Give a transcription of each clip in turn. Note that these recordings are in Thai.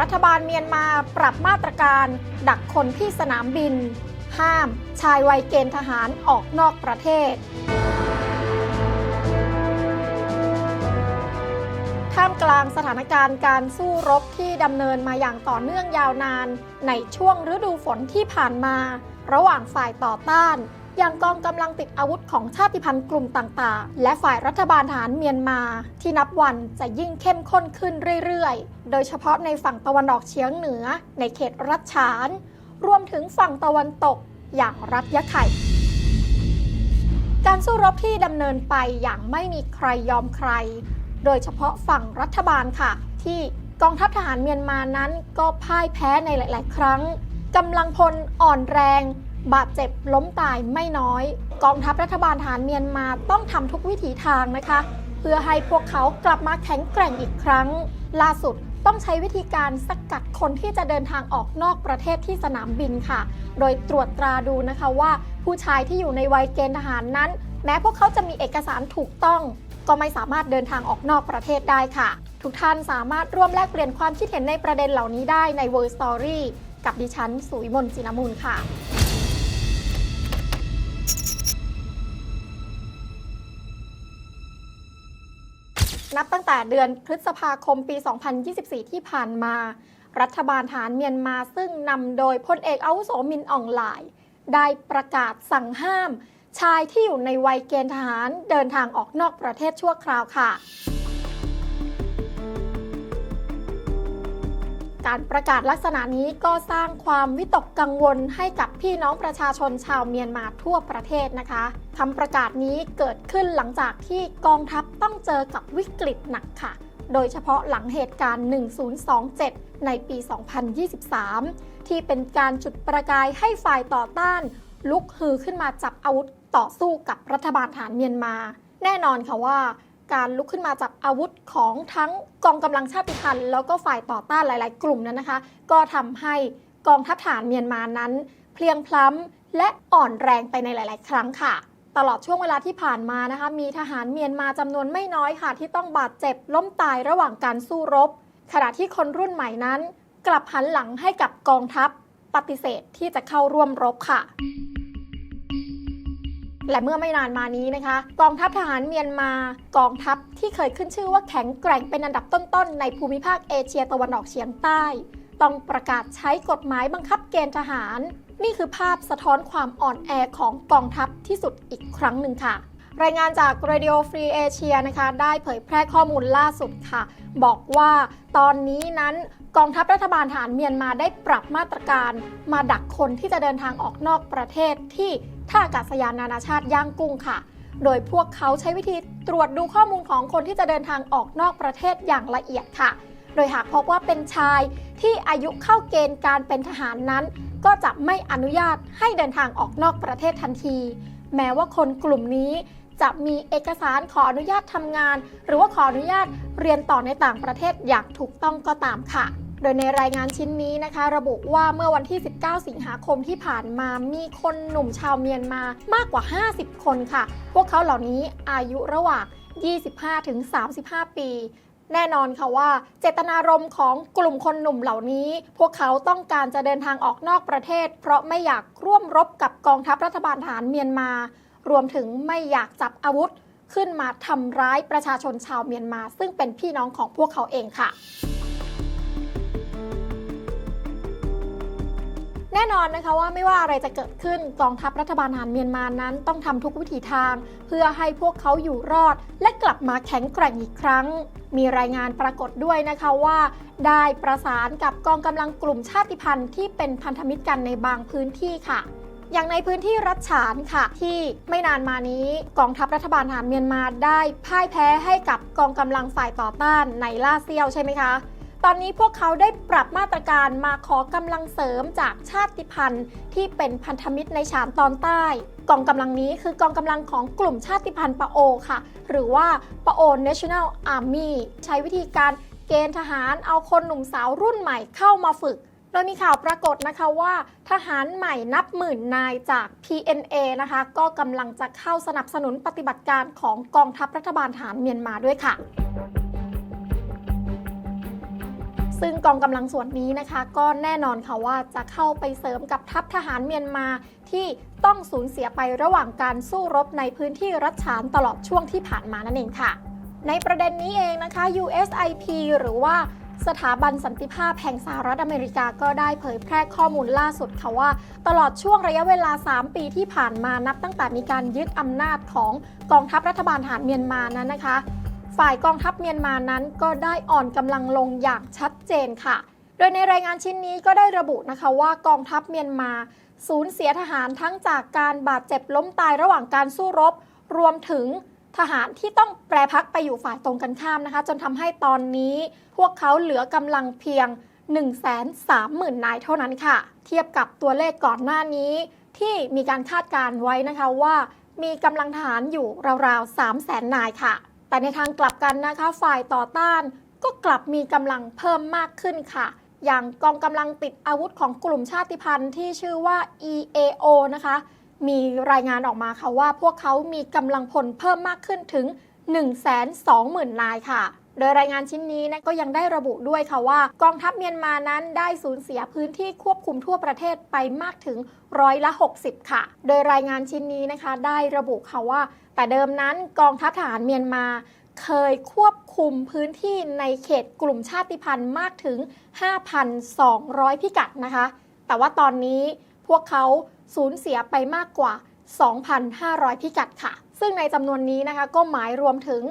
รัฐบาลเมียนมาปรับมาตรการ ดักคนที่สนามบิน ห้าม ชายวัยเกณฑ์ทหารออกนอกประเทศ ท่ามกลางสถานการณ์การสู้รบที่ดำเนินมาอย่างต่อเนื่องยาวนาน ในช่วงฤดูฝนที่ผ่านมา ระหว่างฝ่ายต่อต้าน อย่างกองกำลังติดอาวุธของชาติพันธุ์กลุ่มต่างๆ และฝ่ายรัฐบาลทหารเมียนมา ที่นับวันจะยิ่งเข้มข้นขึ้นเรื่อยๆ โดยเฉพาะในฝั่งตะวันออกเฉียงเหนือ ในเขตรัฐฉาน รวมถึงฝั่งตะวันตก อย่างรัฐยะไข่การสู้รบที่ดำเนินไปอย่างไม่มีใครยอมใคร โดยเฉพาะฝั่งรัฐบาลค่ะ ที่กองทัพทหารเมียนมานั้นก็พ่ายแพ้ในหลาย ๆ ครั้งกำลังพลอ่อนแรง บาดเจ็บล้มตายไม่น้อย กองทัพรัฐบาลทหารเมียนมาต้องทำทุกวิถีทางนะคะ เพื่อให้พวกเขากลับมาแข็งแกร่งอีกครั้ง ล่าสุดต้องใช้วิธีการสกัดคนที่จะเดินทางออกนอกประเทศที่สนามบินค่ะ โดยตรวจตราดูนะคะว่าผู้ชายที่อยู่ในวัยเกณฑ์ทหารนั้น แม้พวกเขาจะมีเอกสารถูกต้อง ก็ไม่สามารถเดินทางออกนอกประเทศได้ค่ะ ทุกท่านสามารถร่วมแลกเปลี่ยนความคิดเห็นในประเด็นเหล่านี้ได้ใน World Story กับดิฉัน สุวิมลจินมูลค่ะ นับตั้งแต่เดือนพฤษภาคมปี 2024 ที่ผ่านมา รัฐบาลฐานเมียนมาซึ่งนำโดยพลเอกอาวุโสมินอองหลาย ได้ประกาศสั่งห้าม ชายที่อยู่ในวัยเกณฑ์ทหารเดินทางออกนอกประเทศชั่วคราวค่ะ การประกาศลักษณะนี้ก็สร้างความวิตกกังวลให้กับพี่น้องประชาชนชาวเมียนมาทั่วประเทศนะคะคำประกาศนี้เกิดขึ้นหลังจากที่กองทัพต้องเจอกับวิกฤตหนักค่ะ โดยเฉพาะหลังเหตุการณ์ 1027 ในปี 2023 ที่เป็นการจุดประกายให้ฝ่ายต่อต้าน ลุกฮือขึ้นมาจับอาวุธต่อสู้กับรัฐบาลฐานเมียนมา แน่นอนค่ะว่า การลุกขึ้นมาจับอาวุธของทั้งกองกำลังชาติพันธุ์แล้วก็ฝ่ายต่อต้านหลาย ๆ กลุ่มนั้นนะคะ ก็ทำให้กองทัพฐานเมียนมานั้น เพลียงพล้ำและอ่อนแรงไปในหลาย ๆ ครั้งค่ะ ตลอดช่วงเวลาที่ผ่านมานะคะ มีทหารเมียนมาจำนวนไม่น้อยค่ะ ที่ต้องบาดเจ็บล้มตายระหว่างการสู้รบ ขณะที่คนรุ่นใหม่นั้น กลับหันหลังให้กับกองทัพ ปฏิเสธที่จะเข้าร่วมรบค่ะ และเมื่อไม่นานมานี้นะคะ กองทัพทหารเมียนมากองทัพที่เคยขึ้นชื่อว่าแข็งแกร่งเป็นอันดับต้นๆ ในภูมิภาคเอเชียตะวันออกเฉียงใต้ ต้องประกาศใช้กฎหมายบังคับเกณฑ์ทหาร นี่คือภาพสะท้อนความอ่อนแอของกองทัพที่สุดอีกครั้งหนึ่งค่ะ รายงานจาก Radio Free Asia นะคะ ได้เผยแพร่ข้อมูลล่าสุดค่ะ บอกว่าตอนนี้นั้นกองทัพรัฐบาลฐานเมียนมาได้ปรับมาตรการ มาดักคนที่จะเดินทางออกนอกประเทศที่ ท่าอากาศยานนานาชาติย่างกุ้งค่ะ โดยพวกเขาใช้วิธีตรวจดูข้อมูลของคนที่จะเดินทางออกนอกประเทศอย่างละเอียดค่ะ โดยหากพบว่าเป็นชายที่อายุเข้าเกณฑ์การเป็นทหารนั้น ก็จะไม่อนุญาตให้เดินทางออกนอกประเทศทันที แม้ว่าคนกลุ่มนี้จะมีเอกสารขออนุญาตทำงาน หรือว่าขออนุญาตเรียนต่อในต่างประเทศอย่างถูกต้องก็ตามค่ะ โดยในรายงานชิ้นนี้นะคะ ระบุว่าเมื่อวันที่ 19 สิงหาคมที่ผ่านมามีคนหนุ่มชาวเมียนมามากกว่า 50 คนค่ะ พวกเขาเหล่านี้อายุระหว่าง 25-35 ปี แน่นอนค่ะว่า เจตนารมณ์ของกลุ่มคนหนุ่มเหล่านี้ พวกเขาต้องการจะเดินทางออกนอกประเทศ เพราะไม่อยากร่วมรบกับกองทัพรัฐบาลทหารเมียนมา รวมถึงไม่อยากจับอาวุธ ขึ้นมาทำร้ายประชาชนชาวเมียนมา ซึ่งเป็นพี่น้องของพวกเขาเองค่ะ แน่นอนนะคะว่าไม่ว่าอะไรจะเกิดขึ้นกองทัพรัฐบาลทหารเมียนมานั้น ต้องทำทุกวิถีทาง เพื่อให้พวกเขาอยู่รอด และกลับมาแข็งแกร่งอีกครั้ง มีรายงานปรากฏด้วยนะคะว่า ได้ประสานกับกองกำลังกลุ่มชาติพันธุ์ที่เป็นพันธมิตรกันในบางพื้นที่ค่ะอย่างในพื้นที่รัฐฉานค่ะ ที่ไม่นานมานี้กองทัพรัฐบาลทหารเมียนมาได้พ่ายแพ้ให้กับกองกำลังฝ่ายต่อต้านในล่าเซียวใช่ไหมคะ ตอนนี้พวกเขาได้ปรับมาตรการมาขอกำลังเสริมจากชาติพันธุ์ ที่เป็นพันธมิตรในฉานตอนใต้ กองกำลังนี้คือกองกำลังของกลุ่มชาติพันธุ์ปะโอค่ะ หรือว่าปะโอ National Army ใช้วิธีการเกณฑ์ทหารเอาคนหนุ่มสาวรุ่นใหม่เข้ามาฝึกโดยมีข่าวปรากฏนะคะว่า ทหารใหม่นับหมื่นนายจาก PNA นะคะ ก็กำลังจะเข้าสนับสนุนปฏิบัติการของกองทัพรัฐบาลทหารเมียนมาด้วยค่ะ ซึ่งกองกำลังส่วนนี้นะคะ ก็แน่นอนค่ะว่าจะเข้าไปเสริมกับทัพทหารเมียนมาที่ต้องสูญเสียไประหว่างการสู้รบในพื้นที่รัฐฉานตลอดช่วงที่ผ่านมานั่นเองค่ะ ในประเด็นนี้เองนะคะ USIP หรือว่าสถาบันสันติภาพแห่งสหรัฐอเมริกาก็ได้เผยแพร่ข้อมูลล่าสุดค่ะว่า ตลอดช่วงระยะเวลา 3 ปีที่ผ่านมานับตั้งแต่มีการยึดอำนาจของกองทัพรัฐบาลทหารเมียนมานั้นนะคะ ฝ่ายกองทัพเมียนมานั้นก็ได้อ่อนกำลังลงอย่างชัดเจนค่ะ โดยในรายงานชิ้นนี้ก็ได้ระบุนะคะว่ากองทัพเมียนมา สูญเสียทหารทั้งจากการบาดเจ็บล้มตายระหว่างการสู้รบ รวมถึงทหารที่ต้องแปรพักไปอยู่ฝ่ายตรงกันข้ามนะคะ จนทำให้ตอนนี้พวกเขาเหลือกำลังเพียง 130,000 นายเท่านั้นค่ะ เทียบกับตัวเลขก่อนหน้านี้ ที่มีการคาดการณ์ไว้นะคะว่า มีกำลังทหารอยู่ราวๆ300,000นายค่ะ แต่ในทางกลับกันนะคะฝ่ายต่อต้านก็กลับมีกำลังเพิ่มมากขึ้นค่ะ อย่างกองกำลังติดอาวุธของกลุ่มชาติพันธุ์ที่ชื่อว่า EAO นะคะ มีรายงานออกมาค่ะว่าพวกเขามีกำลังพลเพิ่มมากขึ้นถึง 120,000นายค่ะ โดยรายงานชิ้นนี้นะก็ยังได้ระบุด้วยค่ะว่า กองทัพเมียนมานั้นได้สูญเสียพื้นที่ควบคุมทั่วประเทศไปมากถึงร้อยละ 60 ค่ะ โดยรายงานชิ้นนี้นะคะ ได้ระบุค่ะว่า แต่เดิมนั้นกองทัพทหารเมียนมาเคยควบคุมพื้นที่ในเขตกลุ่มชาติพันธุ์มากถึง 5,200 พิกัดนะคะ แต่ว่าตอนนี้พวกเขาสูญเสียไปมากกว่า 2,500 พิกัดค่ะ ซึ่งในจำนวนนี้นะคะก็หมายรวมถึง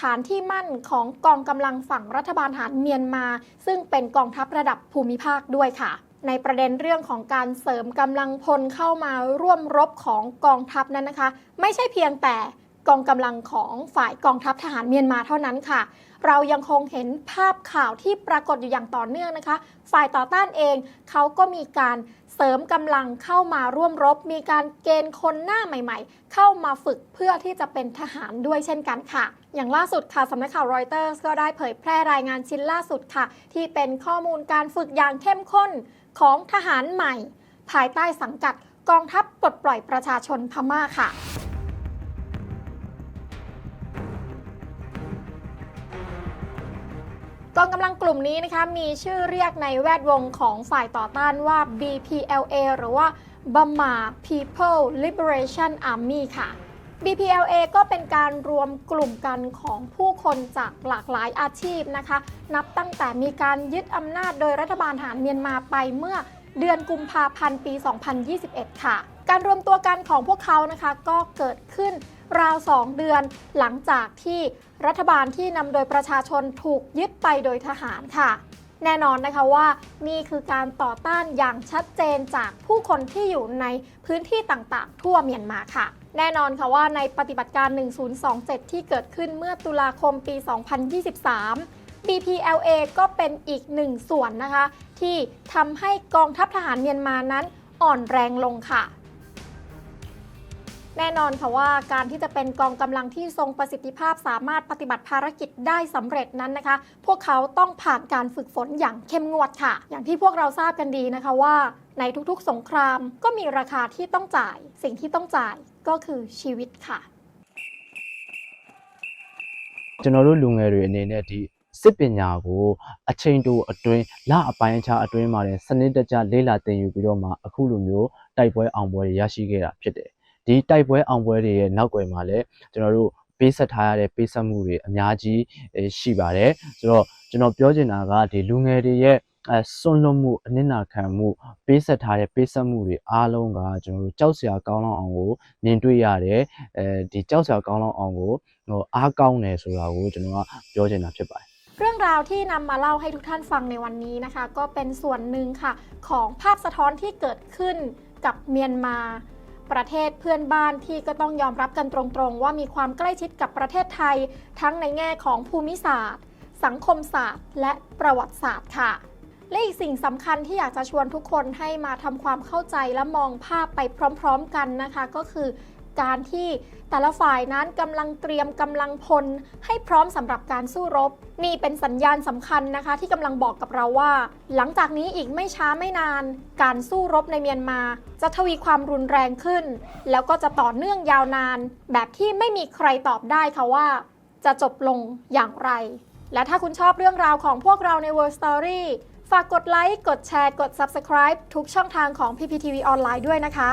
ฐานที่มั่นของกองกำลังฝั่งรัฐบาลทหารเมียนมา ซึ่งเป็นกองทัพระดับภูมิภาคด้วยค่ะ ในประเด็นเรื่องของการเสริมกำลังพลเข้ามาร่วมรบของกองทัพนั้นนะคะ ไม่ใช่เพียงแต่กองกำลังของฝ่ายกองทัพทหารเมียนมาเท่านั้นค่ะ เรายังคงเห็นภาพข่าวที่ปรากฏอยู่อย่างต่อเนื่องนะคะ ฝ่ายต่อต้านเองเขาก็มีการเสริมกำลังเข้ามาร่วมรบ มีการเกณฑ์คนหน้าใหม่ ๆ เข้ามาฝึกเพื่อที่จะเป็นทหารด้วยเช่นกันค่ะ อย่างล่าสุดค่ะสำนักข่าวรอยเตอร์ก็ได้เผยแพร่รายงานชิ้นล่าสุดค่ะ ที่เป็นข้อมูลการฝึกอย่างเข้มข้นของทหารใหม่ ภายใต้สังกัดกองทัพปลดปล่อยประชาชนพม่าค่ะกองกำลังกลุ่มนี้นะคะมีชื่อเรียกในแวดวงของฝ่ายต่อต้านว่า BPLA หรือว่า Burma People Liberation Army ค่ะ BPLA ก็เป็นการรวมกลุ่มกันของผู้คนจากหลากหลายอาชีพนะคะ นับตั้งแต่มีการยึดอำนาจโดยรัฐบาลทหารเมียนมาไปเมื่อเดือนกุมภาพันธ์ปี 2021 ค่ะ การรวมตัวกันของพวกเขานะคะก็เกิดขึ้นราว 2 เดือนหลังจากที่รัฐบาลที่นำโดยประชาชนถูกยึดไปโดยทหารค่ะ แน่นอนนะคะว่านี่คือการต่อต้านอย่างชัดเจนจากผู้คนที่อยู่ในพื้นที่ต่างๆ ทั่วเมียนมาค่ะ แน่นอนค่ะว่าในปฏิบัติการ 1027 ที่เกิดขึ้นเมื่อตุลาคมปี 2023 BPLA ก็เป็นอีกหนึ่งส่วนนะคะ ที่ทำให้กองทัพทหารเมียนมานั้นอ่อนแรงลงค่ะ แน่นอนค่ะว่าการที่จะเป็นกองกำลังที่ทรงประสิทธิภาพสามารถปฏิบัติภารกิจได้สำเร็จนั้นนะคะ พวกเขาต้องผ่านการฝึกฝนอย่างเข้มงวดค่ะ อย่างที่พวกเราทราบกันดีนะคะว่า ในทุกๆสงครามก็มีราคาที่ต้องจ่าย สิ่งที่ต้องจ่ายก็คือชีวิตค่ะ ကျွန်တော်တို့လူငယ်တွေအနေနဲ့ဒီစစ်ပညာကိုအချိန်တိုအတွင်းလအပိုင်းအခြားအတွင်းမှာလည်းစနစ်တကျလေ့လာသင်ယူပြီးတော့မှအခုလိုမျိုးတိုက်ပွဲအောင်ပွဲတွေရရှိခဲ့တာဖြစ်တယ်ဒီတိုက်ပွဲအောင်ပွဲတွေရဲ့နောက်ွယ်မှာလည်းကျွန်တော်တို့ပေးဆက်ထားရတဲ့ပေးဆက်မှုတွေအများကြီးအဲရှိပါတယ်ဆိုတော့ကျွန်တော်ပြောချင်တာကဒီလူငယ်တွေရဲ့အဲ စွန့်လွတ်မှုအနစ်နာခံမှုပေးဆက်ထားတဲ့ပေးဆက်မှုတွေအားလုံးကကျွန်တော်တို့ကြောက်စရာကောင်းလောက်အောင်ကိုမြင်တွေ့ရတယ်အဲဒီကြောက်စရာကောင်းလောက်အောင်ကိုဟိုအားကောင်းတယ်ဆိုတာကိုကျွန်တော်ကပြောချင်တာဖြစ်ပါတယ် เรื่องราวที่นำมาเล่าให้ทุกท่านฟังในวันนี้นะคะ ก็เป็นส่วนหนึ่งค่ะ ของภาพสะท้อนที่เกิดขึ้นกับเมียนมา ประเทศเพื่อนบ้านที่ก็ต้องยอมรับกันตรงๆ ว่ามีความใกล้ชิดกับประเทศไทย ทั้งในแง่ของภูมิศาสตร์ สังคมศาสตร์ และประวัติศาสตร์ค่ะ และอีกสิ่งสำคัญที่อยากจะชวนทุกคนให้มาทำความเข้าใจและมองภาพไปพร้อม ๆ กันนะคะ ก็คือการที่แต่ละฝ่ายนั้นกำลังเตรียมกำลังพล ให้พร้อมสำหรับการสู้รบ นี่เป็นสัญญาณสำคัญนะคะ ที่กำลังบอกกับเราว่า หลังจากนี้อีกไม่ช้าไม่นาน การสู้รบในเมียนมา จะทวีความรุนแรงขึ้น แล้วก็จะต่อเนื่องยาวนาน แบบที่ไม่มีใครตอบได้ค่ะว่า จะจบลงอย่างไร และถ้าคุณชอบเรื่องราวของพวกเราใน World Story ฝากกดไลค์ กดแชร์ กด Subscribe ทุกช่องทางของ PPTV ออนไลน์ด้วยนะคะ